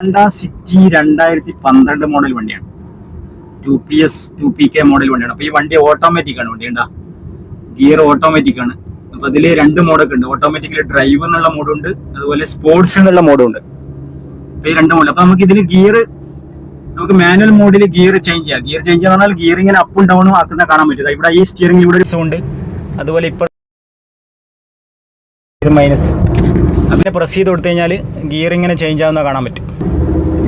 Honda city രണ്ടായിരത്തി പന്ത്രണ്ട് model വണ്ടിയാണ്. Two P S two P K model വണ്ടിയാണ്. അപ്പോൾ ഈ വണ്ടി ഓട്ടോമാറ്റിക് ആണ്. വണ്ടി ഉണ്ടാ ഗിയർ ഓട്ടോമാറ്റിക് ആണ്. അപ്പോൾ അതിൽ രണ്ട് മോഡൊക്കെ ഉണ്ട്. ഓട്ടോമാറ്റിക്കലി ഡ്രൈവ് എന്നുള്ള മോഡുണ്ട് അതുപോലെ സ്പോർട്സ് എന്നുള്ള മോഡും ഉണ്ട്. അപ്പൊ ഈ രണ്ട് മോഡൽ അപ്പോൾ നമുക്ക് ഇതിൽ ഗിയർ നമുക്ക് മാനുവൽ മോഡിൽ ഗിയർ ചേഞ്ച് ചെയ്യാം. ഗിയർ ചേഞ്ച് ചെയ്യാൻ പറഞ്ഞാൽ ഗിയർ ഇങ്ങനെ അപ്പും ഡൗണും ആക്കുന്ന കാണാൻ പറ്റും. ഇവിടെ ഈ സ്റ്റിയറിംഗ് ഇവിടെ ഒരു സൗണ്ട് അതുപോലെ ഇപ്പോൾ മൈനസ് അതിനെ പ്രസ് ചെയ്ത് കൊടുത്തു കഴിഞ്ഞാൽ ഗിയർ ഇങ്ങനെ ചേഞ്ച് ആവുന്ന കാണാൻ പറ്റും.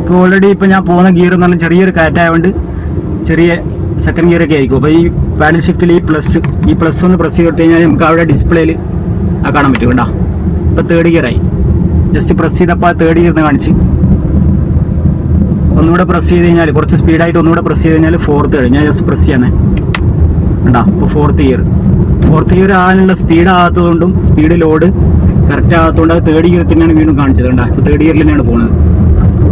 ഇപ്പോൾ ഓൾറെഡി ഇപ്പോൾ ഞാൻ പോകുന്ന ഗിയർ എന്ന് പറഞ്ഞാൽ ചെറിയൊരു കാറ്റായതുകൊണ്ട് ചെറിയ സെക്കൻഡ് ഗിയർ ഒക്കെ ആയിരിക്കും. അപ്പോൾ ഈ പാനൽ ഷിഫ്റ്റിൽ ഈ പ്ലസ് ഈ പ്ലസ് ഒന്ന് പ്രസ് ചെയ്ത് കൊടുത്തു കഴിഞ്ഞാൽ നമുക്ക് അവിടെ ഡിസ്പ്ലേയിൽ ആ കാണാൻ പറ്റും കേട്ടോ ഇപ്പോൾ തേർഡ് ഗിയറായി ജസ്റ്റ് പ്രസ് ചെയ്തപ്പോൾ ആ തേർഡ് ഗിയർ എന്ന് കാണിച്ച്. ഒന്നുകൂടെ പ്രസ് ചെയ്ത് കഴിഞ്ഞാൽ കുറച്ച് സ്പീഡായിട്ട് ഒന്നുകൂടെ പ്രസ് ചെയ്ത് കഴിഞ്ഞാൽ ഫോർത്ത് ഞാൻ ജസ്റ്റ് പ്രസ് ചെയ്യണേ ഉണ്ടാ ഇപ്പോൾ ഫോർത്ത് ഗിയർ ഗിയർ ആകാനുള്ള സ്പീഡ് ആകാത്തതുകൊണ്ടും സ്പീഡ് ലോഡ് കറക്റ്റ് ആകാത്തതുകൊണ്ട് അത് തേർഡ് ഗിയർ തന്നെയാണ് വീണ്ടും കാണിച്ചത് കണ്ടാ? ഇപ്പോൾ തേർഡ് ഗിയറിൽ തന്നെയാണ് പോകുന്നത്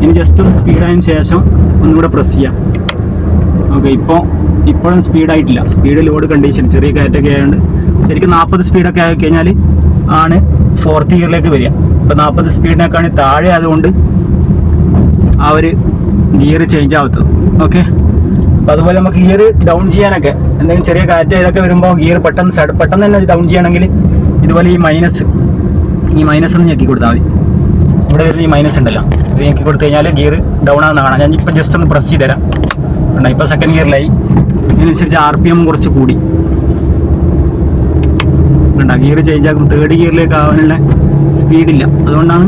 ഇനി ജസ്റ്റ് ഒന്ന് സ്പീഡായതിനു ശേഷം ഒന്നുകൂടെ പ്രസ് ചെയ്യാം. ഓക്കെ ഇപ്പോൾ ഇപ്പോഴും സ്പീഡായിട്ടില്ല സ്പീഡ് ലോഡ് കണ്ടീഷൻ ചെറിയ കയറ്റൊക്കെ ആയതുകൊണ്ട് ശരിക്കും നാൽപ്പത് സ്പീഡൊക്കെ ആയി കഴിഞ്ഞാൽ ആണ് ഫോർത്ത് ഗിയറിലേക്ക് വരിക. ഇപ്പോൾ നാൽപ്പത് സ്പീഡിനേക്കാണ് താഴെ ആയതുകൊണ്ട് ആ ഒരു ഗിയർ ചേഞ്ച് ആവത്തത്. ഓക്കെ? അപ്പം അതുപോലെ നമുക്ക് ഗിയർ ഡൗൺ ചെയ്യാനൊക്കെ എന്തെങ്കിലും ചെറിയ കാറ്റ് ഇതൊക്കെ വരുമ്പോൾ ഗിയർ പെട്ടെന്ന് പെട്ടെന്ന് തന്നെ ഡൗൺ ചെയ്യണമെങ്കിൽ ഇതുപോലെ ഈ മൈനസ് ഈ മൈനസ് ഒന്ന് ഞെക്കി കൊടുത്താൽ മതി. ഇവിടെ വരുന്ന ഈ മൈനസ് ഉണ്ടല്ലോ. ഇത് ഞെക്കി കൊടുത്തു കഴിഞ്ഞാൽ ഗിയർ ഡൗൺ ആണെന്ന് കാണാം. ഞാൻ ഇപ്പം ജസ്റ്റ് ഒന്ന് പ്രസ് ചെയ്ത് തരാം കണ്ടോ? ഇപ്പം സെക്കൻഡ് ഗിയറിലായി ഇതിനനുസരിച്ച് ആർ പി എം കുറച്ച് കൂടി. കണ്ടോ? ഗിയർ ചേഞ്ച് ആക്കും തേർഡ് ഗിയറിലേക്ക് ആവാനുള്ള സ്പീഡില്ല അതുകൊണ്ടാണ്